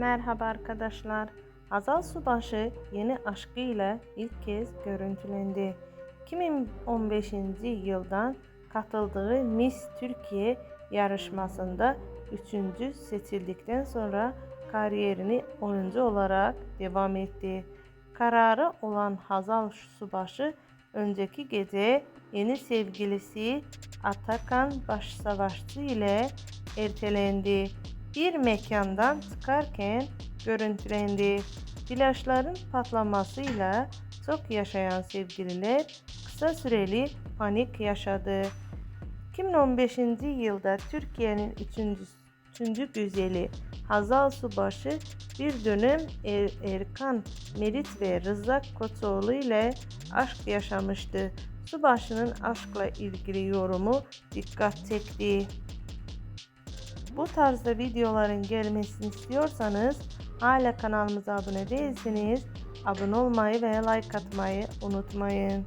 Merhaba arkadaşlar. Hazal Subaşı yeni aşkıyla ilk kez görüntülendi. 2015 yıldan katıldığı Miss Türkiye yarışmasında üçüncü seçildikten sonra kariyerini oyuncu olarak devam etti. Kararı olan Hazal Subaşı önceki gece yeni sevgilisi Atakan Başsavaşçı ile ertelendi. Bir mekandan çıkarken görüntülendi. Flaşların patlamasıyla çok yaşayan sevgililer kısa süreli panik yaşadı. 2015 yılda Türkiye'nin üçüncü, üçüncü güzeli Hazal Subaşı bir dönem er, Erkan Merit ve Rızak Koçoğlu ile aşk yaşamıştı. Subaşı'nın aşkla ilgili yorumu dikkat çekti. Bu tarzda videoların gelmesini istiyorsanız hala kanalımıza abone değilseniz abone olmayı ve like atmayı unutmayın.